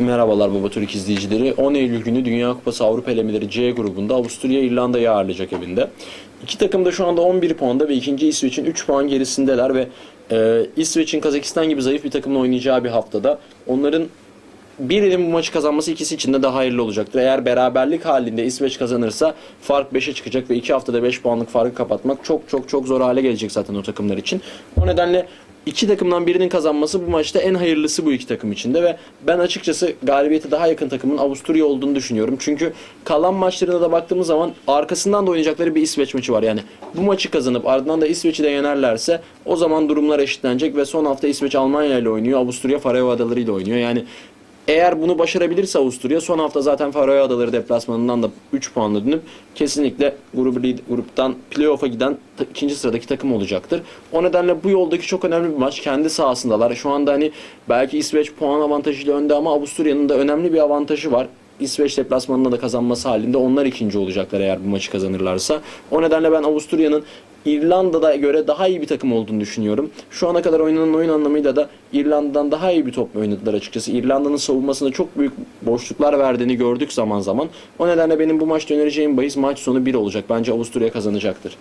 Merhabalar Baba Türk izleyicileri. 10 Eylül günü Dünya Kupası Avrupa elemeleri C grubunda Avusturya İrlanda'yı ağırlayacak evinde. İki takım da şu anda 11 puanda ve ikinci İsveç'in 3 puan gerisindeler ve e, İsveç'in Kazakistan gibi zayıf bir takımla oynayacağı bir haftada onların birinin bu maçı kazanması ikisi için de daha hayırlı olacaktır. Eğer beraberlik halinde İsveç kazanırsa fark 5'e çıkacak ve 2 haftada 5 puanlık farkı kapatmak çok çok çok zor hale gelecek zaten o takımlar için. O nedenle iki takımdan birinin kazanması bu maçta en hayırlısı bu iki takım içinde ve ben açıkçası galibiyete daha yakın takımın Avusturya olduğunu düşünüyorum. Çünkü kalan maçlarına da baktığımız zaman arkasından da oynayacakları bir İsveç maçı var. Yani bu maçı kazanıp ardından da İsveç'i de yenerlerse o zaman durumlar eşitlenecek ve son hafta İsveç Almanya ile oynuyor. Avusturya Faroe Adaları ile oynuyor. Yani eğer bunu başarabilirse Avusturya son hafta zaten Faroe Adaları deplasmanından da 3 puanla dönüp kesinlikle lead- gruptan playoff'a giden ikinci sıradaki takım olacaktır. O nedenle bu yoldaki çok önemli bir maç. Kendi sahasındalar. Şu anda hani belki İsveç puan avantajıyla önde ama Avusturya'nın da önemli bir avantajı var. İsveç deplasmanında da kazanması halinde onlar ikinci olacaklar eğer bu maçı kazanırlarsa. O nedenle ben Avusturya'nın İrlanda'da göre daha iyi bir takım olduğunu düşünüyorum. Şu ana kadar oynanan oyun anlamıyla da İrlanda'dan daha iyi bir top oynadılar açıkçası. İrlanda'nın savunmasında çok büyük boşluklar verdiğini gördük zaman zaman. O nedenle benim bu maçta önereceğim bahis maç sonu 1 olacak. Bence Avusturya kazanacaktır.